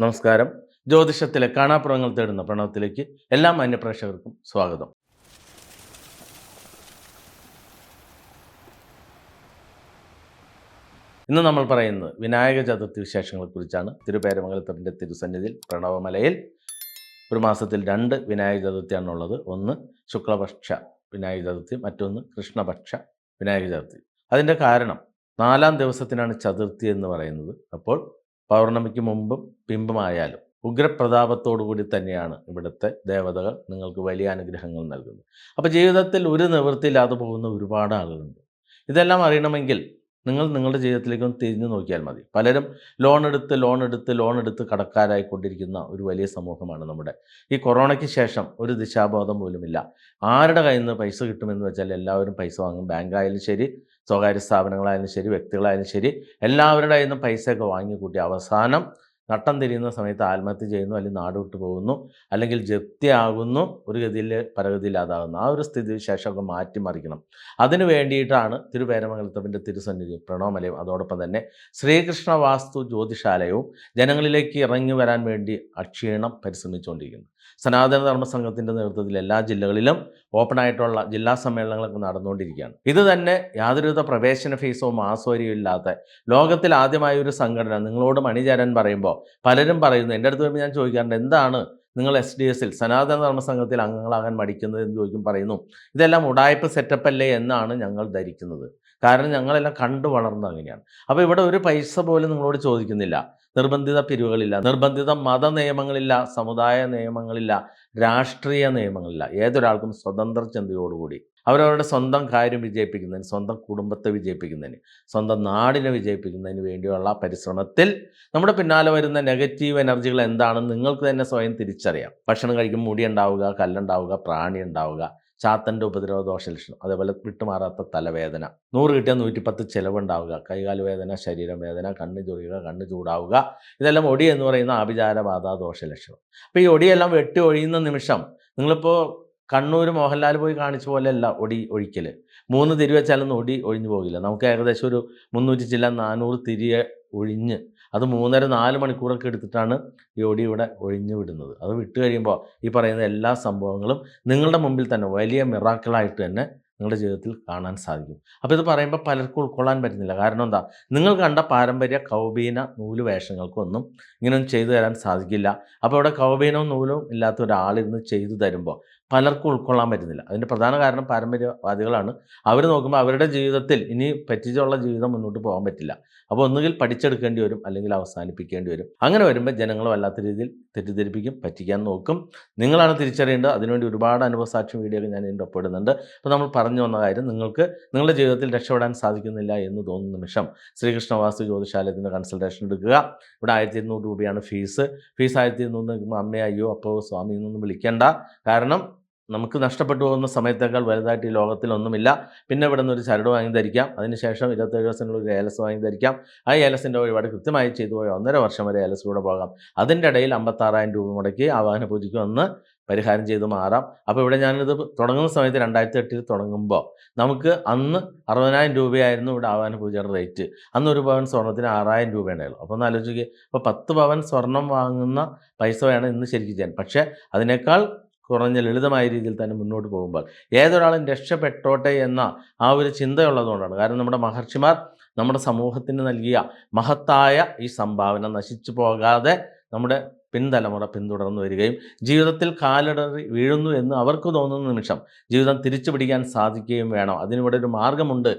നമസ്കാരം. ജ്യോതിഷത്തിലെ കാണാപ്പുറങ്ങൾ തേടുന്ന പ്രണവത്തിലേക്ക് എല്ലാ മാന്യപ്രേക്ഷകർക്കും സ്വാഗതം. ഇന്ന് നമ്മൾ പറയുന്നത് വിനായക ചതുർത്ഥി വിശേഷങ്ങളെക്കുറിച്ചാണ്. തിരുപേരമംഗലത്തപ്പന്റെ തിരുസന്നിധിയിൽ പ്രണവമലയിൽ ഒരു മാസത്തിൽ രണ്ട് വിനായക ചതുർത്ഥിയാണുള്ളത്. ഒന്ന് ശുക്ലപക്ഷ വിനായക ചതുർത്ഥി മറ്റൊന്ന് കൃഷ്ണപക്ഷ വിനായക ചതുർത്ഥി. അതിന്റെ കാരണം നാലാം ദിവസത്തിനാണ് ചതുർത്ഥി എന്ന് പറയുന്നത്. അപ്പോൾ പൗർണമിക്ക് മുമ്പും പിമ്പുമായാലും ഉഗ്രപ്രതാപത്തോടു കൂടി തന്നെയാണ് ഇവിടുത്തെ ദേവതകൾ നിങ്ങൾക്ക് വലിയ അനുഗ്രഹങ്ങൾ നൽകുന്നത്. അപ്പോൾ ജീവിതത്തിൽ ഒരു നിവൃത്തിയില്ലാതെ പോകുന്ന ഒരുപാട് ആളുകളുണ്ട്. ഇതെല്ലാം അറിയണമെങ്കിൽ നിങ്ങൾ നിങ്ങളുടെ ജീവിതത്തിലേക്കൊന്ന് തിരിഞ്ഞു നോക്കിയാൽ മതി. പലരും ലോൺ എടുത്ത് ലോൺ എടുത്ത് ലോൺ എടുത്ത് കടക്കാരായി കൊണ്ടിരിക്കുന്ന ഒരു വലിയ സമൂഹമാണ് നമ്മുടെ. ഈ കൊറോണയ്ക്ക് ശേഷം ഒരു ദിശാബോധം പോലുമില്ല. ആരുടെ കയ്യിൽ നിന്ന് പൈസ കിട്ടുമെന്ന് വെച്ചാൽ എല്ലാവരും പൈസ വാങ്ങും. ബാങ്കായാലും ശരി സ്വകാര്യ സ്ഥാപനങ്ങളായാലും ശരി വ്യക്തികളായാലും ശരി എല്ലാവരുടെ നിന്നും പൈസയൊക്കെ വാങ്ങിക്കൂട്ടി. അവസാനം നട്ടം തിരിയുന്ന സമയത്ത് ആത്മഹത്യ ചെയ്യുന്നു അല്ലെങ്കിൽ നാട് വിട്ടു പോകുന്നു അല്ലെങ്കിൽ ജപ്തിയാകുന്നു ഒരു ഗതിയിൽ പരഗതിയില്ലാതാകുന്നു. ആ ഒരു സ്ഥിതി വിശേഷമൊക്കെ മാറ്റിമറിക്കണം. അതിനു വേണ്ടിയിട്ടാണ് തിരുപേരമംഗലത്തപ്പന്റെ തിരുസന്നിധി പ്രണോമലയും അതോടൊപ്പം തന്നെ ശ്രീകൃഷ്ണ വാസ്തു ജ്യോതിഷാലയവും ജനങ്ങളിലേക്ക് ഇറങ്ങി വരാൻ വേണ്ടി അക്ഷീണം പരിശ്രമിച്ചുകൊണ്ടിരിക്കുന്നു. സനാതന ധർമ്മ സംഘത്തിന്റെ നേതൃത്വത്തിൽ എല്ലാ ജില്ലകളിലും ഓപ്പൺ ആയിട്ടുള്ള ജില്ലാ സമ്മേളനങ്ങളൊക്കെ നടന്നുകൊണ്ടിരിക്കുകയാണ്. ഇത് തന്നെ യാതൊരുവിധ പ്രവേശന ഫീസോ മാസോരിയോ ഇല്ലാത്ത ലോകത്തിൽ ആദ്യമായ ഒരു സംഘടന. നിങ്ങളോട് മണിചേരാൻ പറയുമ്പോൾ പലരും പറയുന്നു എന്റെ അടുത്ത് വരുമ്പോൾ ഞാൻ ചോദിക്കാറുണ്ട് എന്താണ് നിങ്ങൾ എസ് ഡി എസിൽ സനാതന ധർമ്മ സംഘത്തിൽ അംഗങ്ങളാകാൻ മടിക്കുന്നത് എന്ന് ചോദിക്കും പറയുന്നു ഇതെല്ലാം ഉടായ്പ സെറ്റപ്പ് അല്ലേ എന്നാണ് ഞങ്ങൾ ധരിക്കുന്നത്. കാരണം ഞങ്ങളെല്ലാം കണ്ടു വളർന്നത് അങ്ങനെയാണ്. അപ്പോൾ ഇവിടെ ഒരു പൈസ പോലും നിങ്ങളോട് ചോദിക്കുന്നില്ല. നിർബന്ധിത പിരിവുകളില്ല നിർബന്ധിത മത നിയമങ്ങളില്ല സമുദായ നിയമങ്ങളില്ല രാഷ്ട്രീയ നിയമങ്ങളില്ല. ഏതൊരാൾക്കും സ്വതന്ത്ര ചിന്തയോടുകൂടി അവരവരുടെ സ്വന്തം കാര്യം വിജയിപ്പിക്കുന്നതിന് സ്വന്തം കുടുംബത്തെ വിജയിപ്പിക്കുന്നതിന് സ്വന്തം നാടിനെ വിജയിപ്പിക്കുന്നതിന് വേണ്ടിയുള്ള പരിശ്രമത്തിൽ നമ്മുടെ പിന്നാലെ വരുന്ന നെഗറ്റീവ് എനർജികൾ എന്താണെന്ന് നിങ്ങൾക്ക് തന്നെ സ്വയം തിരിച്ചറിയാം. ഭക്ഷണം കഴിക്കും മുടി ഉണ്ടാവുക കല്ലുണ്ടാവുക പ്രാണി ഉണ്ടാവുക ചാത്തന്റെ ഉപദ്രവ ദോഷലക്ഷണം അതേപോലെ വിട്ടുമാറാത്ത തലവേദന. നൂറ് കിട്ടിയാൽ നൂറ്റിപ്പത്ത് ചിലവുണ്ടാവുക. കൈകാൽ വേദന ശരീരം വേദന കണ്ണ് ചൊറിയുക കണ്ണ് ചൂടാവുക. ഇതെല്ലാം ഒടി എന്ന് പറയുന്ന ആഭിചാരബാധ ദോഷലക്ഷണം. അപ്പോൾ ഈ ഒടിയെല്ലാം വെട്ടി ഒഴിയുന്ന നിമിഷം നിങ്ങളിപ്പോൾ കണ്ണൂർ മോഹൻലാൽ പോയി കാണിച്ച പോലെയല്ല ഒടി ഒഴിക്കൽ മൂന്ന് തിരി വെച്ചാലൊന്നും ഒടി ഒഴിഞ്ഞു പോകില്ല. നമുക്ക് ഏകദേശം ഒരു മുന്നൂറ്റി ചില്ല നാനൂറ് തിരിയെ ഒഴിഞ്ഞ് അത് മൂന്നര നാല് മണിക്കൂറൊക്കെ എടുത്തിട്ടാണ് ഈ ഒടി ഇവിടെ ഒഴിഞ്ഞു വിടുന്നത്. അത് വിട്ട് കഴിയുമ്പോൾ ഈ പറയുന്ന എല്ലാ സംഭവങ്ങളും നിങ്ങളുടെ മുമ്പിൽ തന്നെ വലിയ മിറാക്കിളായിട്ട് തന്നെ നിങ്ങളുടെ ജീവിതത്തിൽ കാണാൻ സാധിക്കും. അപ്പോൾ ഇത് പറയുമ്പോൾ പലർക്കും ഉൾക്കൊള്ളാൻ പറ്റുന്നില്ല. കാരണം എന്താ? നിങ്ങൾ കണ്ട പാരമ്പര്യ കൗബീന നൂൽ വേഷങ്ങൾക്കൊന്നും ഇങ്ങനെയൊന്നും ചെയ്തു തരാൻ സാധിക്കില്ല. അപ്പോൾ ഇവിടെ കൗബീനവും നൂലും ഇല്ലാത്ത ഒരാളിരുന്ന് ചെയ്തു തരുമ്പോൾ പലർക്കും ഉൾക്കൊള്ളാൻ പറ്റുന്നില്ല. അതിന്റെ പ്രധാന കാരണം പാരമ്പര്യവാദികളാണ്. അവർ നോക്കുമ്പോൾ അവരുടെ ജീവിതത്തിൽ ഇനി പറ്റിച്ചുള്ള ജീവിതം മുന്നോട്ട് പോകാൻ പറ്റില്ല. അപ്പോൾ ഒന്നുകിൽ പഠിച്ചെടുക്കേണ്ടി വരും അല്ലെങ്കിൽ അവസാനിപ്പിക്കേണ്ടി വരും. അങ്ങനെ വരുമ്പോൾ ജനങ്ങളെ വല്ലാത്ത രീതിയിൽ തെറ്റിദ്ധരിപ്പിക്കും പറ്റിക്കാൻ നോക്കും. നിങ്ങളാണ് തിരിച്ചറിയേണ്ടത്. അതിനുവേണ്ടി ഒരുപാട് അനുഭവസാക്ഷി വീഡിയോ ഞാൻ ഇതിന്റെ ഒപ്പിടുന്നുണ്ട് അപ്പോൾ നമ്മൾ പറഞ്ഞു വന്ന കാര്യം നിങ്ങൾക്ക് നിങ്ങളുടെ ജീവിതത്തിൽ രക്ഷപ്പെടാൻ സാധിക്കുന്നില്ല എന്ന് തോന്നുന്ന നിമിഷം ശ്രീകൃഷ്ണ വാസ്തു ജ്യോതിശാലയത്തിന്റെ കൺസൾട്ടേഷൻ എടുക്കുക. ഇവിടെ ആയിരത്തി ഇരുന്നൂറ് രൂപയാണ് ഫീസ്. ഫീസ് ആയിരത്തി ഇരുന്നൂറ് നിൽക്കുമ്പോൾ അപ്പോ സ്വാമി എന്നൊന്നും വിളിക്കേണ്ട. കാരണം നമുക്ക് നഷ്ടപ്പെട്ടു പോകുന്ന സമയത്തേക്കാൾ വലുതായിട്ട് ഈ ലോകത്തിലൊന്നുമില്ല പിന്നെ ഇവിടെ നിന്ന് ഒരു ചരട് വാങ്ങി ധരിക്കാം. അതിനുശേഷം ഇരുപത്തേഴ് ദിവസത്തിനുള്ള ഒരു ഏലസ് വാങ്ങി ധരിക്കാം. ആ ഏലസിന്റെ വഴിപാട് കൃത്യമായി ചെയ്തു പോയ ഒന്നര വർഷം വരെ ഏലസിലൂടെ പോകാം. അതിന്റെ ഇടയിൽ അമ്പത്താറായിരം രൂപ മുടക്കി ആ വാഹന പൂജയ്ക്ക് വന്ന് പരിഹാരം ചെയ്ത് മാറാം. അപ്പോൾ ഇവിടെ ഞാനിത് തുടങ്ങുന്ന സമയത്ത് രണ്ടായിരത്തി എട്ടിൽ തുടങ്ങുമ്പോൾ നമുക്ക് അന്ന് അറുപതിനായിരം രൂപയായിരുന്നു ഇവിടെ ആവാന പൂജയുടെ റേറ്റ് അന്ന് ഒരു പവൻ സ്വർണത്തിന് ആറായിരം രൂപയുണ്ടായുള്ളൂ അപ്പോൾ ഒന്ന് ആലോചിക്കുക അപ്പോൾ പത്ത് പവൻ സ്വർണം വാങ്ങുന്ന പൈസ വേണം ഇന്ന് ശരിക്കും ചെയ്യാൻ. പക്ഷേ അതിനേക്കാൾ കുറഞ്ഞ ലളിതമായ രീതിയിൽ തന്നെ മുന്നോട്ട് പോകുമ്പോൾ ഏതൊരാളും രക്ഷപ്പെട്ടോട്ടെ എന്ന ആ ഒരു ചിന്തയുള്ളതുകൊണ്ടാണ്. കാരണം നമ്മുടെ മഹർഷിമാർ നമ്മുടെ സമൂഹത്തിന് നൽകിയ മഹത്തായ ഈ സംഭാവന നശിച്ചു പോകാതെ നമ്മുടെ പിൻതലമുറ പിന്തുടർന്നു വരികയും ജീവിതത്തിൽ കാലിടറി വീഴുന്നു എന്ന് അവർക്ക് തോന്നുന്ന നിമിഷം ജീവിതം തിരിച്ചു പിടിക്കാൻ സാധിക്കുകയും വേണം. അതിനിവിടെ ഒരു മാർഗമുണ്ട്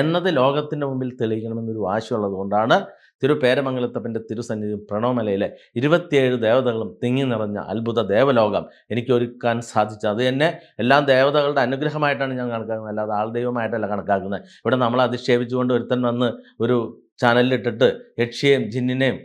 എന്നത് ലോകത്തിന്റെ മുമ്പിൽ തെളിയിക്കണമെന്നൊരു വാശിയുള്ളത് കൊണ്ടാണ് തിരുപേരമംഗലത്തപ്പന്റെ തിരുസന്നിധി പ്രണവമലയിലെ ഇരുപത്തിയേഴ് ദേവതകളും തിങ്ങി നിറഞ്ഞ അത്ഭുത ദേവലോകം എനിക്ക് ഒരുക്കാൻ സാധിച്ചത്. അത് തന്നെ എല്ലാ ദേവതകളുടെ അനുഗ്രഹമായിട്ടാണ് ഞാൻ കണക്കാക്കുന്നത്. അല്ലാതെ ആൾദൈവമായിട്ടല്ല കണക്കാക്കുന്നത്. ഇവിടെ നമ്മൾ അധിക്ഷേപിച്ചുകൊണ്ട് ഒരുത്തൻ വന്ന് ഒരു ചാനലിലിട്ടിട്ട് യക്ഷിയെയും ജിന്നിനെയും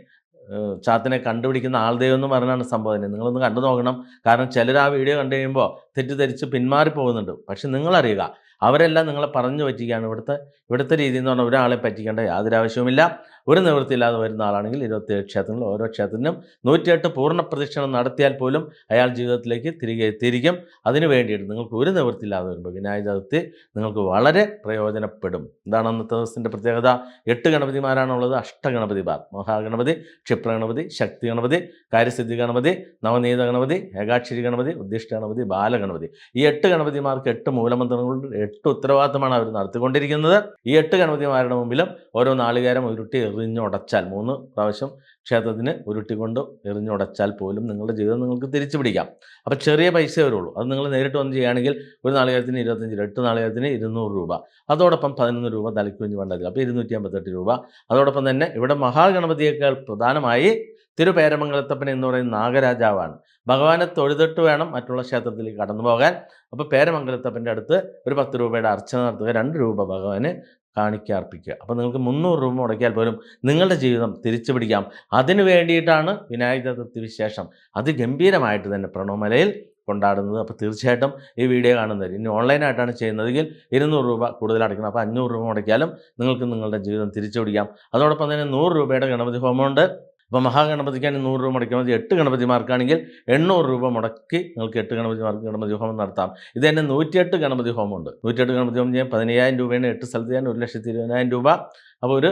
ചാത്തിനെ കണ്ടുപിടിക്കുന്ന ആൾ ദൈവം എന്ന് പറഞ്ഞാണ് സംഭവം. നിങ്ങളൊന്ന് കണ്ടു നോക്കണം. കാരണം ചിലർ ആ വീഡിയോ കണ്ടു കഴിയുമ്പോൾ തെറ്റിദ്ധരിച്ച് പിന്മാറി പോകുന്നുണ്ട് പക്ഷെ നിങ്ങളറിയുക അവരെല്ലാം നിങ്ങളെ പറഞ്ഞു പറ്റിക്കുകയാണ് ഇവിടുത്തെ ഇവിടുത്തെ രീതി എന്ന് പറഞ്ഞാൽ ഒരാളെ പറ്റിക്കേണ്ട യാതൊരു ആവശ്യവുമില്ല. ഒരു നിവൃത്തിയില്ലാതെ വരുന്ന ആളാണെങ്കിൽ ഇരുപത്തിയേഴ് ക്ഷേത്രങ്ങളിൽ ഓരോ ക്ഷേത്രത്തിനും നൂറ്റിയെട്ട് പൂർണ പ്രദക്ഷിണം നടത്തിയാൽ പോലും അയാൾ ജീവിതത്തിലേക്ക് തിരികെ എത്തിയിരിക്കും. അതിനു വേണ്ടിയിട്ട് നിങ്ങൾക്ക് ഒരു നിവൃത്തിയില്ലാതെ വരുമ്പോൾ വിനായക ചതുർത്ഥി നിങ്ങൾക്ക് വളരെ പ്രയോജനപ്പെടും. എന്താണ് അന്നത്തെ ദിവസത്തിന്റെ പ്രത്യേകത. എട്ട് ഗണപതിമാരാണുള്ളത്. അഷ്ടഗണപതിമാർ മഹാഗണപതി ക്ഷിപ്രഗണപതി ശക്തി ഗണപതി കാര്യസിദ്ധി ഗണപതി നവനീത ഗണപതി ഏകാക്ഷരി ഗണപതി ഉദ്ദിഷ്ട ഗണപതി ബാലഗണപതി. ഈ എട്ട് ഗണപതിമാർക്ക് എട്ട് മൂലമന്ത്രങ്ങളുണ്ട്. എട്ട് ഉത്തരവാദിത്തമാണ് അവർ നടത്തിക്കൊണ്ടിരിക്കുന്നത്. ഈ എട്ട് ഗണപതിമാരുടെ മുമ്പിലും ഓരോ നാളികേരം ഉരുട്ടി എറിഞ്ഞുടച്ചാൽ മൂന്ന് പ്രാവശ്യം ക്ഷേത്രത്തിന് ഉരുട്ടിക്കൊണ്ട് എറിഞ്ഞുടച്ചാൽ പോലും നിങ്ങളുടെ ജീവിതം നിങ്ങൾക്ക് തിരിച്ചു പിടിക്കാം. അപ്പോൾ ചെറിയ പൈസ വരുള്ളൂ. അത് നിങ്ങൾ നേരിട്ട് വന്ന് ചെയ്യുകയാണെങ്കിൽ ഒരു നാളികേരത്തിന് ഇരുപത്തഞ്ച് രൂപ എട്ട് നാളികേരത്തിന് ഇരുന്നൂറ് രൂപ. അതോടൊപ്പം പതിനൊന്ന് രൂപ തലയ്ക്ക് കുഞ്ഞ് വേണ്ടതില്ല അപ്പോൾ ഇരുന്നൂറ്റി അമ്പത്തെട്ട് രൂപ. അതോടൊപ്പം തന്നെ ഇവിടെ മഹാഗണപതിയേക്കാൾ പ്രധാനമായി തിരുപേരമംഗലത്തപ്പൻ എന്ന് പറയുന്ന നാഗരാജാവാണ്. ഭഗവാനെ തൊഴുതിട്ട് വേണം മറ്റുള്ള ക്ഷേത്രത്തിലേക്ക് കടന്നു പോകാൻ. അപ്പോൾ പേരമംഗലത്തപ്പന്റെ അടുത്ത് ഒരു പത്ത് രൂപയുടെ അർച്ചന നടത്തുക രണ്ട് രൂപ ഭഗവാന് കാണിക്കാർപ്പിക്കുക അപ്പോൾ നിങ്ങൾക്ക് മുന്നൂറ് രൂപ മുടക്കിയാൽ പോലും നിങ്ങളുടെ ജീവിതം തിരിച്ചു പിടിക്കാം. അതിനു വേണ്ടിയിട്ടാണ് വിനായക ചതുർത്ഥി വിശേഷം അതിഗംഭീരമായിട്ട് തന്നെ പ്രണവമലയിൽ കൊണ്ടാടുന്നത്. അപ്പോൾ തീർച്ചയായിട്ടും ഈ വീഡിയോ കാണുന്നവർ ഇനി ഓൺലൈനായിട്ടാണ് ചെയ്യുന്നതെങ്കിൽ ഇരുന്നൂറ് രൂപ കൂടുതൽ അടയ്ക്കണം. അപ്പോൾ അഞ്ഞൂറ് രൂപ മുടക്കിയാലും നിങ്ങൾക്ക് നിങ്ങളുടെ ജീവിതം തിരിച്ചു പിടിക്കാം. അതോടൊപ്പം തന്നെ നൂറ് രൂപയുടെ ഗണപതി ഹോമമുണ്ട്. അപ്പോൾ മഹാഗണപതിക്കാണ് നൂറ് രൂപ മുടക്കിയാൽ മതി. എട്ട് ഗണപതിമാർക്കാണെങ്കിൽ എണ്ണൂറ് രൂപ മുടക്കി നിങ്ങൾക്ക് എട്ട് ഗണപതിമാർക്ക് ഗണപതി ഹോമം നടത്താം. ഇത് തന്നെ നൂറ്റിയെട്ട് ഗണപതി ഹോമമുണ്ട്. നൂറ്റിയെട്ട് ഗണപതി ഹോമം ചെയ്യാൻ പതിനയ്യായിരം രൂപയാണ് എട്ട് സ്ഥലത്ത് ചെയ്യാൻ ഒരു ലക്ഷത്തി ഇരുപതിനായിരം രൂപ. അപ്പോൾ ഒരു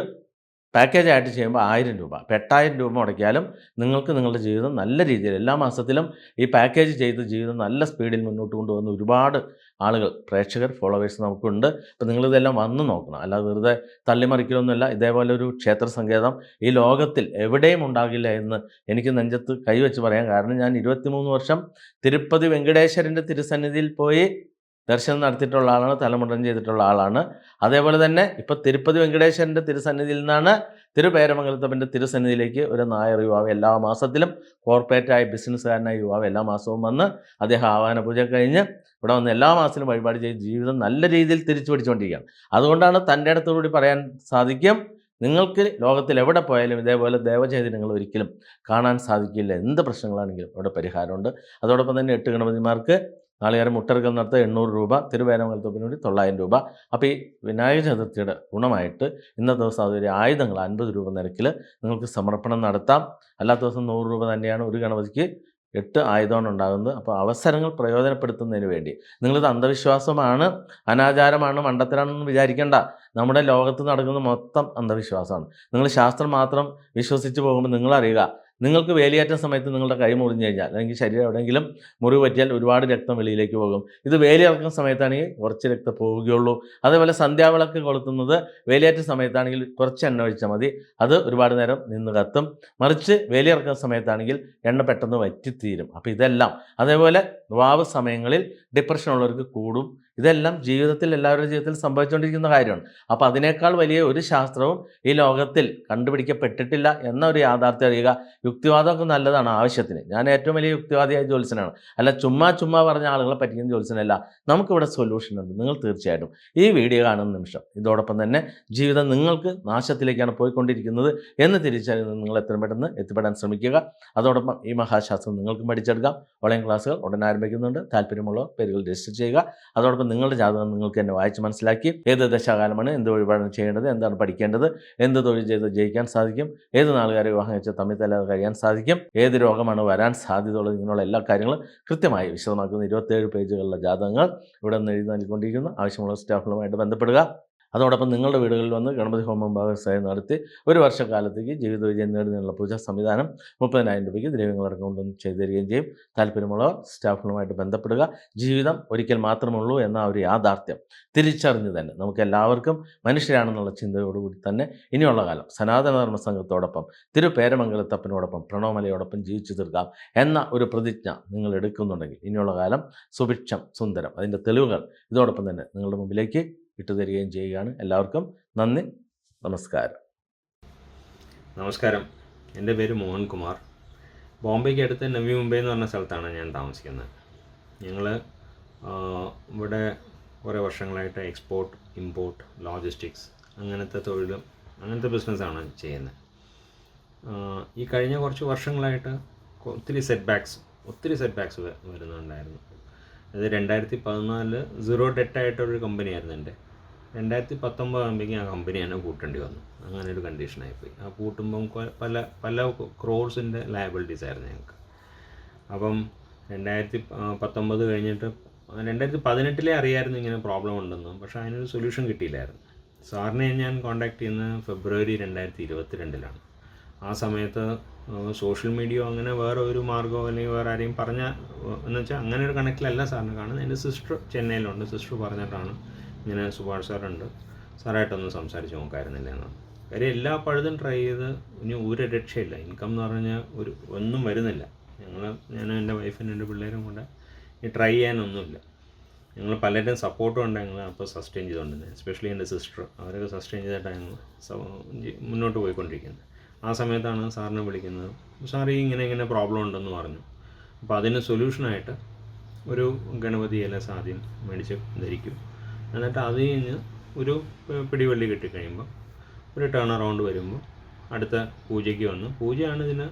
പാക്കേജ് ആയിട്ട് ചെയ്യുമ്പോൾ ആയിരം രൂപ. എട്ടായിരം രൂപ മുടക്കിയാലും നിങ്ങൾക്ക് നിങ്ങളുടെ ജീവിതം നല്ല രീതിയിൽ എല്ലാ മാസത്തിലും ഈ പാക്കേജ് ചെയ്ത് ജീവിതം നല്ല സ്പീഡിൽ മുന്നോട്ട് കൊണ്ടുപോകുന്ന ഒരുപാട് ആളുകൾ പ്രേക്ഷകർ ഫോളോവേഴ്സ് നമുക്കുണ്ട്. അപ്പോൾ നിങ്ങളിതെല്ലാം വന്ന് നോക്കണം. അല്ലാതെ വെറുതെ തള്ളിമറിക്കലൊന്നുമില്ല. ഇതേപോലെ ഒരു ക്ഷേത്ര സങ്കേതം ഈ ലോകത്തിൽ എവിടെയും ഉണ്ടാകില്ല എന്ന് എനിക്ക് നെഞ്ചത്ത് കൈവച്ച് പറയാം കാരണം ഞാൻ ഇരുപത്തിമൂന്ന് വർഷം തിരുപ്പതി വെങ്കടേശ്വരന്റെ തിരുസന്നിധിയിൽ പോയി ദർശനം നടത്തിയിട്ടുള്ള ആളാണ് തലമുണ്ടൻ ചെയ്തിട്ടുള്ള ആളാണ്. അതേപോലെ തന്നെ ഇപ്പോൾ തിരുപ്പതി വെങ്കടേശ്വരന്റെ തിരുസന്നിധിയിൽ നിന്നാണ് തിരുപേരമംഗലത്തപ്പന്റെ തിരുസന്നിധിയിലേക്ക് ഒരു നായർ യുവാവ് എല്ലാ മാസത്തിലും കോർപ്പറേറ്റായ ബിസിനസ്സുകാരനായ യുവാവ് എല്ലാ മാസവും വന്ന് അദ്ദേഹം ആവാഹന പൂജ കഴിഞ്ഞ് ഇവിടെ വന്ന് എല്ലാ മാസത്തിലും വഴിപാട് ചെയ്ത് ജീവിതം നല്ല രീതിയിൽ തിരിച്ചു പിടിച്ചുകൊണ്ടിരിക്കുകയാണ്. അതുകൊണ്ടാണ് തന്റെ അടുത്തുകൂടി പറയാൻ സാധിക്കും നിങ്ങൾക്ക് ലോകത്തിൽ എവിടെ പോയാലും ഇതേപോലെ ദേവചൈതന്യങ്ങൾ ഒരിക്കലും കാണാൻ സാധിക്കില്ല. എന്ത് പ്രശ്നങ്ങളാണെങ്കിലും അവിടെ പരിഹാരമുണ്ട്. അതോടൊപ്പം തന്നെ എട്ട് ഗണപതിമാർക്ക് നാളികേരം മുട്ടറുകൾ നടത്ത എണ്ണൂറ് രൂപ തിരുവേരമംഗലത്തോപ്പിന് വേണ്ടി തൊള്ളായിരം രൂപ. അപ്പോൾ ഈ വിനായക ചതുർത്ഥിയുടെ ഗുണമായിട്ട് ഇന്നത്തെ ദിവസം അതൊരു ആയുധങ്ങൾ അൻപത് രൂപ നിരക്കിൽ നിങ്ങൾക്ക് സമർപ്പണം നടത്താം. അല്ലാത്ത ദിവസം നൂറ് രൂപ തന്നെയാണ് ഒരു ഗണപതിക്ക് എട്ട് ആയുധമാണ് ഉണ്ടാകുന്നത്. അപ്പോൾ അവസരങ്ങൾ പ്രയോജനപ്പെടുത്തുന്നതിന് വേണ്ടി. നിങ്ങളിത് അന്ധവിശ്വാസമാണ് അനാചാരമാണ് മണ്ടത്തരാണെന്ന് വിചാരിക്കേണ്ട. നമ്മുടെ ലോകത്ത് നടക്കുന്ന മൊത്തം അന്ധവിശ്വാസമാണ്. നിങ്ങൾ ശാസ്ത്രം മാത്രം വിശ്വസിച്ച് പോകുമ്പോൾ നിങ്ങളറിയുക നിങ്ങൾക്ക് വേലിയേറ്റ സമയത്ത് നിങ്ങളുടെ കൈ മുറിഞ്ഞു കഴിഞ്ഞാൽ അല്ലെങ്കിൽ ശരീരം എവിടെയെങ്കിലും മുറിവ് പറ്റിയാൽ ഒരുപാട് രക്തം വെളിയിലേക്ക് പോകും. ഇത് വേലിയിറക്കുന്ന സമയത്താണെങ്കിൽ കുറച്ച് രക്തം പോവുകയുള്ളൂ. അതേപോലെ സന്ധ്യാവിളക്ക് കൊളുത്തുന്നത് വേലിയേറ്റ സമയത്താണെങ്കിൽ കുറച്ച് എണ്ണ ഒഴിച്ചാൽ മതി. അത് ഒരുപാട് നേരം നിന്ന് കത്തും. മറിച്ച് വേലിയിറക്കുന്ന സമയത്താണെങ്കിൽ എണ്ണ പെട്ടെന്ന് വറ്റിത്തീരും. അപ്പോൾ ഇതെല്ലാം. അതേപോലെ വാവ് സമയങ്ങളിൽ ഡിപ്രഷൻ ഉള്ളവർക്ക് കൂടും. ഇതെല്ലാം ജീവിതത്തിൽ എല്ലാവരുടെ ജീവിതത്തിൽ സംഭവിച്ചുകൊണ്ടിരിക്കുന്ന കാര്യമാണ്. അപ്പോൾ അതിനേക്കാൾ വലിയ ഒരു ശാസ്ത്രവും ഈ ലോകത്തിൽ കണ്ടുപിടിക്കപ്പെട്ടിട്ടില്ല എന്നൊരു യാഥാർത്ഥ്യം അറിയുക യുക്തിവാദമൊക്കെ നല്ലതാണ് ആവശ്യത്തിന്. ഞാൻ ഏറ്റവും വലിയ യുക്തിവാദിയായ ജോത്സ്യനാണ് അല്ല ചുമ്മാ ചുമ്മാ പറഞ്ഞ ആളുകളെ പറ്റിക്കുന്ന ജോത്സ്യനല്ല നമുക്കിവിടെ സൊല്യൂഷൻ ഉണ്ട്. നിങ്ങൾ തീർച്ചയായിട്ടും ഈ വീഡിയോ കാണുന്ന നിമിഷം ഇതോടൊപ്പം തന്നെ ജീവിതം നിങ്ങൾക്ക് നാശത്തിലേക്കാണ് പോയിക്കൊണ്ടിരിക്കുന്നത് എന്ന് തിരിച്ചറിയുന്നത് നിങ്ങൾ എത്രയും പെട്ടെന്ന് എത്തിപ്പെടാൻ ശ്രമിക്കുക. അതോടൊപ്പം ഈ മഹാശാസ്ത്രം നിങ്ങൾക്കും പഠിച്ചെടുക്കാം. ഓൺലൈൻ ക്ലാസ്സുകൾ ഉടൻ ആരംഭിക്കുന്നുണ്ട്. താല്പര്യമുള്ള പേരുകൾ രജിസ്റ്റർ ചെയ്യുക. അതോടൊപ്പം നിങ്ങളുടെ ജാതകം നിങ്ങൾക്ക് തന്നെ വായിച്ച് മനസ്സിലാക്കി ഏത് ദശാകാലമാണ് എന്ത് വഴിപാടാണ് ചെയ്യേണ്ടത് എന്താണ് പഠിക്കേണ്ടത് എന്ത് തൊഴിൽ ചെയ്ത് ജയിക്കാൻ സാധിക്കും ഏത് നാളുകാരെ വിവാഹം വെച്ച് തമ്മിൽ തല്ലാതെ കഴിയാൻ സാധിക്കും ഏത് രോഗമാണ് വരാൻ സാധ്യതയുള്ളത് ഇങ്ങനെയുള്ള എല്ലാ കാര്യങ്ങളും കൃത്യമായി വിശദമാക്കുന്ന ഇരുപത്തേഴ് പേജുകളിലെ ജാതകങ്ങൾ ഇവിടെ നിന്ന് എഴുതി നൽകിക്കൊണ്ടിരിക്കുന്നു. ആവശ്യമുള്ള സ്റ്റാഫുകളുമായിട്ട് ബന്ധപ്പെടുക. അതോടൊപ്പം നിങ്ങളുടെ വീടുകളിൽ വന്ന് ഗണപതി ഹോമം ഭാഗസ്ഥായി നടത്തി ഒരു വർഷക്കാലത്തേക്ക് ജീവിത വിജയം നേടുന്നതിനുള്ള പൂജാ സംവിധാനം മുപ്പതിനായിരം രൂപയ്ക്ക് ദ്രവ്യങ്ങളടക്കം കൊണ്ടും ചെയ്തു തരികയും ചെയ്യും. താല്പര്യമുള്ളവർ സ്റ്റാഫുകളുമായിട്ട് ബന്ധപ്പെടുക. ജീവിതം ഒരിക്കൽ മാത്രമുള്ളൂ എന്ന ഒരു യാഥാർത്ഥ്യം തിരിച്ചറിഞ്ഞ് തന്നെ നമുക്ക് എല്ലാവർക്കും മനുഷ്യരാണെന്നുള്ള ചിന്തയോടുകൂടി തന്നെ ഇനിയുള്ള കാലം സനാതനധർമ്മ സംഘത്തോടൊപ്പം തിരുപേരമംഗലത്തപ്പനോടൊപ്പം പ്രണവമലയോടൊപ്പം ജീവിച്ചു തീർക്കാം എന്ന ഒരു പ്രതിജ്ഞ നിങ്ങൾ എടുക്കുന്നുണ്ടെങ്കിൽ ഇനിയുള്ള കാലം സുഭിക്ഷം സുന്ദരം അതിന്റെ തെളിവുകൾ ഇതോടൊപ്പം തന്നെ നിങ്ങളുടെ മുമ്പിലേക്ക് ഇട്ടുതരികയും ചെയ്യുകയാണ്. എല്ലാവർക്കും നന്ദി. നമസ്കാരം. നമസ്കാരം. എന്റെ പേര് മോഹൻകുമാർ. ബോംബെക്ക് അടുത്ത് നവി മുംബൈ എന്ന് പറഞ്ഞ സ്ഥലത്താണ് ഞാൻ താമസിക്കുന്നത്. ഞങ്ങൾ ഇവിടെ കുറേ വർഷങ്ങളായിട്ട് എക്സ്പോർട്ട് ഇമ്പോർട്ട് ലോജിസ്റ്റിക്സ് അങ്ങനത്തെ തൊഴിലും അങ്ങനത്തെ ബിസിനസ്സാണ് ചെയ്യുന്നത്. ഈ കഴിഞ്ഞ കുറച്ച് വർഷങ്ങളായിട്ട് ഒത്തിരി സെറ്റ് ബാക്ക്സ് ഒത്തിരി സെറ്റ് ബാക്ക്സ് വരുന്നുണ്ടായിരുന്നു. അത് രണ്ടായിരത്തി പതിനാലിൽ സീറോ ഡെറ്റായിട്ടൊരു കമ്പനിയായിരുന്നു എന്റെ. രണ്ടായിരത്തി പത്തൊമ്പത് ആകുമ്പോഴേക്കും ആ കമ്പനി തന്നെ കൂട്ടേണ്ടി വന്നു. അങ്ങനെ ഒരു കണ്ടീഷനായിപ്പോയി ആ കൂട്ടുമ്പം പല പല ക്രോഴ്സിന്റെ ലയബിലിറ്റീസ് ആയിരുന്നു ഞങ്ങൾക്ക്. അപ്പം രണ്ടായിരത്തി പത്തൊമ്പത് കഴിഞ്ഞിട്ട് രണ്ടായിരത്തി പതിനെട്ടിലേ അറിയായിരുന്നു ഇങ്ങനെ പ്രോബ്ലം ഉണ്ടെന്ന്. പക്ഷേ അതിനൊരു സൊല്യൂഷൻ കിട്ടിയില്ലായിരുന്നു. സാറിനെ ഞാൻ കോൺടാക്ട് ചെയ്യുന്നത് ഫെബ്രുവരി രണ്ടായിരത്തി ഇരുപത്തി രണ്ടിലാണ് ആ സമയത്ത് സോഷ്യൽ മീഡിയ അങ്ങനെ വേറെ ഒരു മാർഗമോ അല്ലെങ്കിൽ വേറെ ആരെയും പറഞ്ഞ എന്ന് വെച്ചാൽ അങ്ങനെ ഒരു കണക്കിലല്ല സാറിന് കാണുന്നത്. എന്റെ സിസ്റ്റർ ചെന്നൈയിലുണ്ട്. സിസ്റ്റർ പറഞ്ഞിട്ടാണ് ഇങ്ങനെ സുഭാഷ് സാറുണ്ട്. സാറായിട്ടൊന്ന് സംസാരിച്ച് നോക്കായിരുന്നില്ല എന്നാണ് കാര്യം എല്ലാ പഴുതും ട്രൈ ചെയ്ത് ഇനി ഒരു രക്ഷയില്ല. ഇൻകം എന്ന് പറഞ്ഞാൽ ഒരു ഒന്നും വരുന്നില്ല. ഞങ്ങൾ ഞാനും എന്റെ വൈഫിനും എന്റെ പിള്ളേരും കൂടെ ഈ ട്രൈ ചെയ്യാനൊന്നുമില്ല. ഞങ്ങൾ പലരുടെയും സപ്പോർട്ടും ഉണ്ട് ഞങ്ങൾ അപ്പോൾ സസ്റ്റെയിൻ ചെയ്തുകൊണ്ടിരുന്നത് എസ്പെഷ്യലി എന്റെ സിസ്റ്റർ അവരൊക്കെ സസ്റ്റെയിൻ ചെയ്തിട്ടാണ് ഞങ്ങൾ മുന്നോട്ട് പോയിക്കൊണ്ടിരിക്കുന്നത്. ആ സമയത്താണ് സാറിനെ വിളിക്കുന്നത്. സാർ ഈ ഇങ്ങനെ ഇങ്ങനെ പ്രോബ്ലം ഉണ്ടെന്ന് പറഞ്ഞു. അപ്പോൾ അതിന് സൊല്യൂഷനായിട്ട് ഒരു ഗണപതി സാധ്യം മേടിച്ച് ധരിക്കും. എന്നിട്ട് അത് കഴിഞ്ഞ് ഒരു പിടിവള്ളി കിട്ടിക്കഴിയുമ്പോൾ ഒരു ടേൺ അറൗണ്ട് വരുമ്പോൾ അടുത്ത പൂജയ്ക്ക് വന്ന് പൂജയാണ് ഇതിന്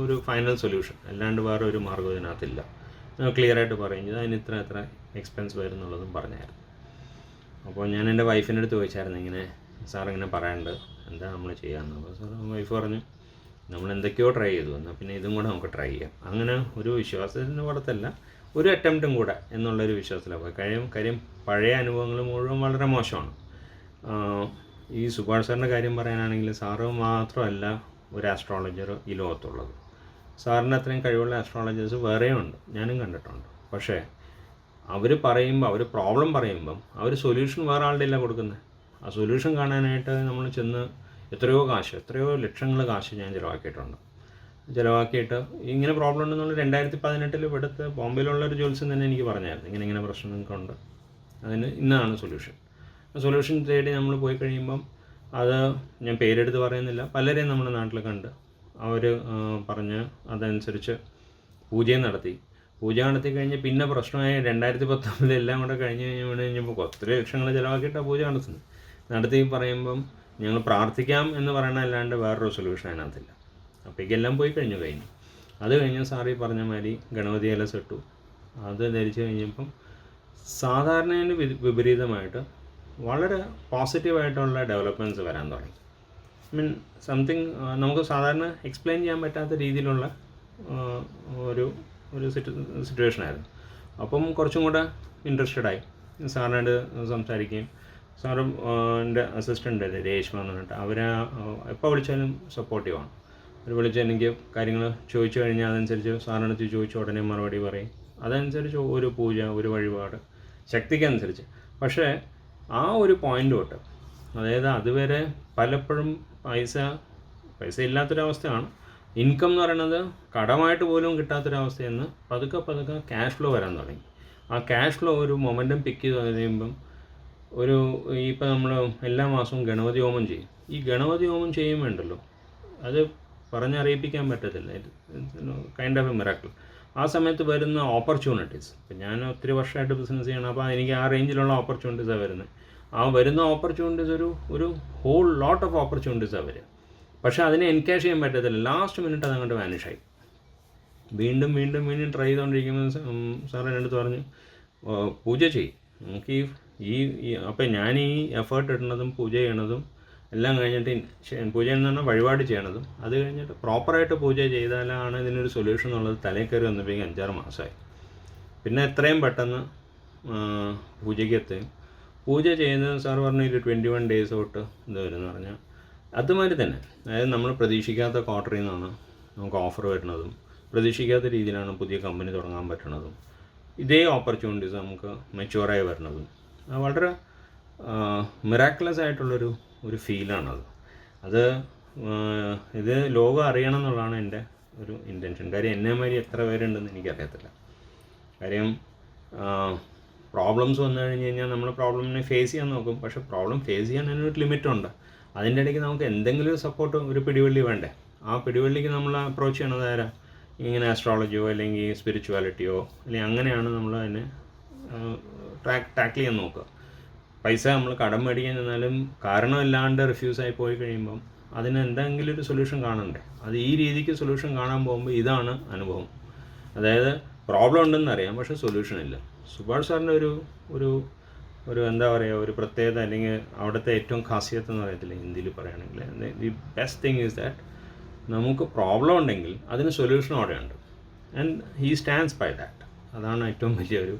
ഒരു ഫൈനൽ സൊല്യൂഷൻ അല്ലാണ്ട് വേറെ ഒരു മാർഗം ഇതിനകത്തില്ല. ക്ലിയർ ആയിട്ട് പറയും അതിന് ഇത്ര എത്ര എക്സ്പെൻസ് വരും എന്നുള്ളതും പറഞ്ഞായിരുന്നു. അപ്പോൾ ഞാൻ എന്റെ വൈഫിന്റെ അടുത്ത് ചോദിച്ചായിരുന്നു ഇങ്ങനെ സാർ ഇങ്ങനെ പറയാണ്ട് എന്താ നമ്മൾ ചെയ്യാമെന്ന് അപ്പോൾ സാർ വൈഫ് പറഞ്ഞു നമ്മൾ എന്തൊക്കെയോ ട്രൈ ചെയ്തു. എന്നാൽ പിന്നെ ഇതും കൂടെ നമുക്ക് ട്രൈ ചെയ്യാം. അങ്ങനെ ഒരു വിശ്വാസത്തിന്റെ പുറത്തല്ല ഒരു അറ്റംപ്റ്റും കൂടെ എന്നുള്ളൊരു വിശ്വാസത്തിലാണ് പോയി കാര്യം കാര്യം പഴയ അനുഭവങ്ങൾ മുഴുവൻ വളരെ മോശമാണ്. ഈ സുഭാഷ് സാറിന്റെ കാര്യം പറയാനാണെങ്കിൽ സാറ് മാത്രമല്ല ഒരു ആസ്ട്രോളജർ ഈ ലോകത്തുള്ളത്. സാറിന്റെ അത്രയും കഴിവുള്ള ആസ്ട്രോളജേഴ്സ് വേറെയുണ്ട് ഞാനും കണ്ടിട്ടുണ്ട്. പക്ഷേ അവർ പറയുമ്പോൾ അവർ പ്രോബ്ലം പറയുമ്പം അവർ സൊല്യൂഷൻ വേറെ ആളുടെ ഇല്ല കൊടുക്കുന്നത് ആ സൊല്യൂഷൻ കാണാനായിട്ട് നമ്മൾ ചെന്ന് എത്രയോ കാശ് എത്രയോ ലക്ഷങ്ങൾ കാശ് ഞാൻ ചിലവാക്കിയിട്ടുണ്ട്. ചിലവാക്കിയിട്ട് ഇങ്ങനെ പ്രോബ്ലം ഉണ്ടെന്നുള്ള രണ്ടായിരത്തി പതിനെട്ടിൽ ഇവിടുത്തെ ബോംബെയിലുള്ള ഒരു ജോത്സ്യം തന്നെ എനിക്ക് പറഞ്ഞായിരുന്നു. ഇങ്ങനെ ഇങ്ങനെ പ്രശ്നം ഉണ്ട് അതിന് ഇന്നാണ് സൊല്യൂഷൻ സൊല്യൂഷൻ തേടി നമ്മൾ പോയി കഴിയുമ്പം അത് ഞാൻ പേരെടുത്ത് പറയുന്നില്ല. പലരെയും നമ്മുടെ നാട്ടിൽ കണ്ട് അവർ പറഞ്ഞ് അതനുസരിച്ച് പൂജയും നടത്തി. പൂജ നടത്തി കഴിഞ്ഞ് പിന്നെ പ്രശ്നമായ രണ്ടായിരത്തി പത്തൊമ്പതിൽ എല്ലാം കൂടെ കഴിഞ്ഞ് കഴിഞ്ഞ് കഴിഞ്ഞപ്പോൾ ഒത്തിരി ലക്ഷങ്ങൾ ചിലവാക്കിയിട്ടാണ് പൂജ നടത്തുന്നത്. നടത്തി പറയുമ്പം ഞങ്ങൾ പ്രാർത്ഥിക്കാം എന്ന് പറയണ അല്ലാണ്ട് വേറൊരു സൊല്യൂഷൻ അതിനകത്തില്ല. ഇതെല്ലാം പോയി കഴിഞ്ഞു കഴിഞ്ഞു. അത് കഴിഞ്ഞ് സാറി പറഞ്ഞ മാതിരി ഗണപതി ഇല സെട്ടു അത് ധരിച്ചു കഴിഞ്ഞപ്പം സാധാരണ വിപരീതമായിട്ട് വളരെ പോസിറ്റീവായിട്ടുള്ള ഡെവലപ്മെന്റ്സ് വരാൻ തുടങ്ങി. മീൻ സംതിങ് നമുക്ക് സാധാരണ എക്സ്പ്ലെയിൻ ചെയ്യാൻ പറ്റാത്ത രീതിയിലുള്ള ഒരു ഒരു സിറ്റുവേഷൻ ആയിരുന്നു. അപ്പം കുറച്ചും കൂടെ ഇൻട്രസ്റ്റഡ് ആയി. സംസാരിക്കുകയും സാറും എന്റെ അസിസ്റ്റന്റ് അല്ലേ രേഷ്മ എന്ന് പറഞ്ഞിട്ട്. അവരെ എപ്പോൾ വിളിച്ചാലും സപ്പോർട്ടീവാണ് അവർ വിളിച്ച് എനിക്ക് കാര്യങ്ങൾ ചോദിച്ചു കഴിഞ്ഞാൽ അതനുസരിച്ച് സാറിനടുത്ത് ചോദിച്ച ഉടനെ മറുപടി പറയും. അതനുസരിച്ച് ഒരു പൂജ ഒരു വഴിപാട് ശക്തിക്കനുസരിച്ച് പക്ഷേ ആ ഒരു പോയിന്റ് തൊട്ട് അതായത് അതുവരെ പലപ്പോഴും പൈസ പൈസ ഇല്ലാത്തൊരവസ്ഥയാണ്. ഇൻകം എന്ന് പറയുന്നത് കടമായിട്ട് പോലും കിട്ടാത്തൊരവസ്ഥയെന്ന് പതുക്കെ പതുക്കെ ക്യാഷ് ഫ്ലോ വരാൻ തുടങ്ങി. ആ ക്യാഷ് ഫ്ലോ ഒരു മൊമെന്റം പിക്ക് ചെയ്ത് കഴിയുമ്പം ഒരു ഇപ്പം നമ്മൾ എല്ലാ മാസവും ഗണപതി ഹോമം ചെയ്യും. ഈ ഗണപതി ഹോമം ചെയ്യുമ്പോണ്ടല്ലോ അത് പറഞ്ഞറിയിപ്പിക്കാൻ പറ്റത്തില്ല. കൈൻഡ് ഓഫ് എ മിറാക്കിൾ ആ സമയത്ത് വരുന്ന ഓപ്പർച്യൂണിറ്റീസ് ഇപ്പം ഞാൻ ഒത്തിരി വർഷമായിട്ട് ബിസിനസ് ചെയ്യണം അപ്പോൾ എനിക്ക് ആ റേഞ്ചിലുള്ള ഓപ്പർച്യൂണിറ്റീസാണ് വരുന്നത് ആ വരുന്ന ഓപ്പർച്യൂണിറ്റീസ് ഒരു ഒരു ഹോൾ ലോട്ട് ഓഫ് ഓപ്പർച്യൂണിറ്റീസാണ് വരിക. പക്ഷേ അതിനെ എൻകാഷ് ചെയ്യാൻ പറ്റത്തില്ല. ലാസ്റ്റ് മിനിറ്റ് അത് അങ്ങോട്ട് വാനിഷായി വീണ്ടും വീണ്ടും വീണ്ടും ട്രൈ ചെയ്തുകൊണ്ടിരിക്കുമ്പോൾ സാർ അടുത്ത് പറഞ്ഞു പൂജ ചെയ്യും. നമുക്ക് ഈ ഈ അപ്പം ഞാൻ ഈ എഫേർട്ട് ഇടുന്നതും പൂജ ചെയ്യണതും എല്ലാം കഴിഞ്ഞിട്ട് പൂജ എന്ന് പറഞ്ഞാൽ വഴിപാട് ചെയ്യണതും അത് കഴിഞ്ഞിട്ട് പ്രോപ്പറായിട്ട് പൂജ ചെയ്താലാണ് ഇതിനൊരു സൊല്യൂഷൻ എന്നുള്ളത് തലയിൽ കയറി വന്നപ്പോഴേക്കും അഞ്ചാറ് മാസമായി പിന്നെ എത്രയും പെട്ടെന്ന് പൂജയ്ക്ക് എത്തുകയും. പൂജ ചെയ്യുന്നത് സാർ പറഞ്ഞ ഒരു ട്വന്റി വൺ ഡേയ്സ് തൊട്ട് ഇത് വരുമെന്ന് പറഞ്ഞാൽ അതുമാതിരി തന്നെ. അതായത് നമ്മൾ പ്രതീക്ഷിക്കാത്ത ക്വാർട്ടറിൽ നിന്നാണ് നമുക്ക് ഓഫർ വരുന്നതും. പ്രതീക്ഷിക്കാത്ത രീതിയിലാണ് പുതിയ കമ്പനി തുടങ്ങാൻ പറ്റുന്നതും ഇതേ ഓപ്പർച്യൂണിറ്റീസ് നമുക്ക് മെച്ചുവറായി വരുന്നതും വളരെ മിറാക്കുലസ് ആയിട്ടുള്ളൊരു ഒരു ഫീലാണത് അത് ഇത് ലോകം അറിയണം എന്നുള്ളതാണ് എന്റെ ഒരു ഇന്റൻഷൻ കാര്യം എന്നെ മാതിരി എത്ര പേരുണ്ടെന്ന് എനിക്കറിയത്തില്ല. കാര്യം പ്രോബ്ലംസ് വന്നു കഴിഞ്ഞ് കഴിഞ്ഞാൽ നമ്മൾ പ്രോബ്ലമിനെ ഫേസ് ചെയ്യാൻ നോക്കും. പക്ഷേ പ്രോബ്ലം ഫേസ് ചെയ്യാൻ അതിനൊരു ലിമിറ്റുണ്ട് അതിന്റെ ഇടയ്ക്ക് നമുക്ക് എന്തെങ്കിലും ഒരു സപ്പോർട്ട് ഒരു പിടിവള്ളി വേണ്ടേ? ആ പിടിവള്ളിക്ക് നമ്മൾ അപ്രോച്ച് ചെയ്യണത് ആരാ? ഇങ്ങനെ ആസ്ട്രോളജിയോ അല്ലെങ്കിൽ സ്പിരിച്വാലിറ്റിയോ അല്ലെങ്കിൽ അങ്ങനെയാണ് നമ്മൾ അതിനെ ടാക്കിൾ ചെയ്യാൻ നോക്കുക. പൈസ നമ്മൾ കടം മേടിക്കാൻ ചെന്നാലും കാരണമില്ലാണ്ട് റിഫ്യൂസായി പോയി കഴിയുമ്പം അതിന് എന്തെങ്കിലും ഒരു സൊല്യൂഷൻ കാണണ്ടേ? അത് ഈ രീതിക്ക് സൊല്യൂഷൻ കാണാൻ പോകുമ്പോൾ ഇതാണ് അനുഭവം. അതായത് പ്രോബ്ലം ഉണ്ടെന്ന് അറിയാം പക്ഷെ സൊല്യൂഷൻ ഇല്ല. സുഭാഷ് സാറിന്റെ ഒരു ഒരു ഒരു എന്താ പറയുക ഒരു പ്രത്യേകത അല്ലെങ്കിൽ അവിടുത്തെ ഏറ്റവും ഖാസിയത്ത് എന്ന് പറയത്തില്ല ഹിന്ദിയിൽ പറയുകയാണെങ്കിൽ. The best thing is that നമുക്ക് പ്രോബ്ലം ഉണ്ടെങ്കിൽ അതിന് സൊല്യൂഷൻ അവിടെയുണ്ട്. And he stands by that അതാണ് ഏറ്റവും വലിയൊരു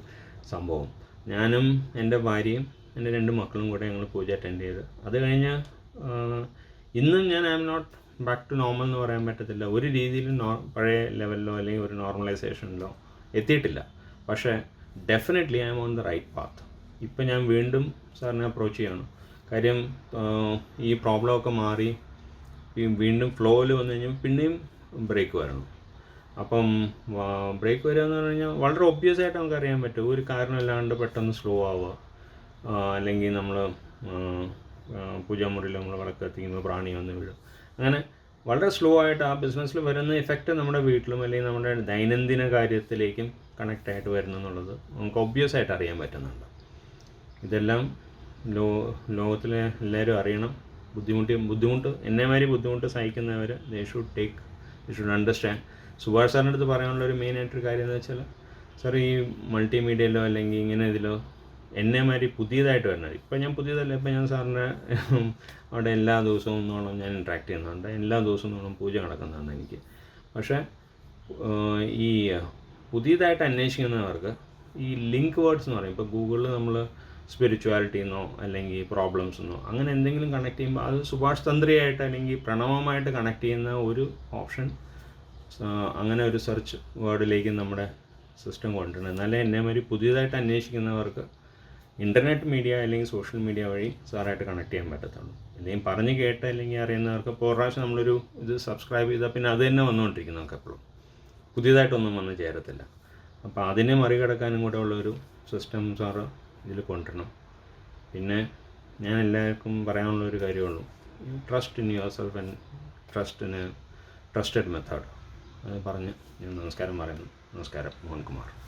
സംഭവം. ഞാനും എന്റെ ഭാര്യയും എന്റെ രണ്ട് മക്കളും കൂടെ ഞങ്ങൾ പൂജ അറ്റൻഡ് ചെയ്ത്. അത് കഴിഞ്ഞ് ഇന്നും ഞാൻ I'm not back to normal എന്ന് പറയാൻ പറ്റത്തില്ല. ഒരു രീതിയിലും നോ പഴയ ലെവലിലോ അല്ലെങ്കിൽ ഒരു നോർമലൈസേഷനിലോ എത്തിയിട്ടില്ല. പക്ഷേ definitely I'm on the right path ഇപ്പം ഞാൻ വീണ്ടും സാറിനെ അപ്രോച്ച് ചെയ്യണം. കാര്യം ഈ പ്രോബ്ലമൊക്കെ മാറി വീണ്ടും ഫ്ലോയിൽ വന്നു കഴിഞ്ഞാൽ പിന്നെയും ബ്രേക്ക് വരണം. അപ്പം ബ്രേക്ക് വരിക എന്ന് പറഞ്ഞു കഴിഞ്ഞാൽ വളരെ ഒബ്വിയസ് ആയിട്ട് നമുക്ക് അറിയാൻ പറ്റും. ഒരു കാരണമില്ലാണ്ട് പെട്ടെന്ന് സ്ലോ ആവുക. അല്ലെങ്കിൽ നമ്മൾ പൂജാമുറിയിൽ നമ്മൾ വിളക്ക് കത്തിക്കുമ്പോൾ പ്രാണി വന്ന് വീഴും. അങ്ങനെ വളരെ സ്ലോ ആയിട്ട് ആ ബിസിനസ്സിൽ വരുന്ന ഇഫക്റ്റ് നമ്മുടെ വീട്ടിലും അല്ലെങ്കിൽ നമ്മുടെ ദൈനംദിന കാര്യത്തിലേക്കും കണക്റ്റ് ആയിട്ട് വരുന്നു എന്നുള്ളത് നമുക്ക് ഒബ്വിയസ് ആയിട്ട് അറിയാൻ പറ്റുന്നുണ്ട്. ഇതെല്ലാം ലോ ലോകത്തിലെ എല്ലാവരും അറിയണം. ബുദ്ധിമുട്ടി ബുദ്ധിമുട്ട് എന്നെ മാതിരി ബുദ്ധിമുട്ട് സഹിക്കുന്നവർ they should take they should understand Subhash സാറിന്റെ അടുത്ത് പറയാനുള്ള ഒരു മെയിൻ ആയിട്ടൊരു കാര്യം എന്ന് വെച്ചാൽ സാർ ഈ മൾട്ടിമീഡിയയിലോ അല്ലെങ്കിൽ ഇങ്ങനെ ഇതിലോ എന്നെ മാതിരി പുതിയതായിട്ട് വരുന്നത്. ഇപ്പം ഞാൻ പുതിയതല്ല ഇപ്പം ഞാൻ സാറിന്റെ അവിടെ എല്ലാ ദിവസവും നോളം ഞാൻ ഇൻട്രാക്ട് ചെയ്യുന്നുണ്ട്. എല്ലാ ദിവസവും നോളം പൂജ നടക്കുന്നതാണ് എനിക്ക്. പക്ഷേ ഈ പുതിയതായിട്ട് അന്വേഷിക്കുന്നവർക്ക് ഈ ലിങ്ക് വേർഡ്സ് എന്ന് പറയും. ഇപ്പോൾ ഗൂഗിളിൽ നമ്മൾ സ്പിരിച്വാലിറ്റി എന്നോ അല്ലെങ്കിൽ പ്രോബ്ലംസ് എന്നോ അങ്ങനെ എന്തെങ്കിലും കണക്ട് ചെയ്യുമ്പോൾ അത് സുഭാഷ് തന്ത്രിയായിട്ട് അല്ലെങ്കിൽ പ്രണവമായിട്ട് കണക്ട് ചെയ്യുന്ന ഒരു ഓപ്ഷൻ അങ്ങനെ ഒരു സെർച്ച് വേർഡിലേക്ക് നമ്മുടെ സിസ്റ്റം കൊണ്ടുവരണം. എന്നാലേ എന്നെ മാതിരി പുതിയതായിട്ട് അന്വേഷിക്കുന്നവർക്ക് ഇന്റർനെറ്റ് മീഡിയ അല്ലെങ്കിൽ സോഷ്യൽ മീഡിയ വഴി സാറായിട്ട് കണക്ട് ചെയ്യാൻ പറ്റത്തുള്ളൂ. അല്ലെങ്കിൽ പറഞ്ഞ് കേട്ട അല്ലെങ്കിൽ അറിയുന്നവർക്ക് ഇപ്പോൾ പ്രാവശ്യം നമ്മളൊരു ഇത് സബ്സ്ക്രൈബ് ചെയ്താൽ പിന്നെ അത് തന്നെ വന്നുകൊണ്ടിരിക്കും നമുക്ക് എപ്പോഴും പുതിയതായിട്ടൊന്നും വന്ന് ചേരത്തില്ല. അപ്പോൾ അതിനെ മറികടക്കാനും കൂടെ ഉള്ളൊരു സിസ്റ്റം സാറ് ഇതിൽ കൊണ്ടുവരണം. പിന്നെ ഞാൻ എല്ലാവർക്കും പറയാനുള്ള ഒരു കാര്യമുള്ളൂ. Trust in yourself and trust in trusted method പറഞ്ഞ് ഞാൻ നമസ്കാരം പറയുന്നു. നമസ്കാരം മോഹൻകുമാർ.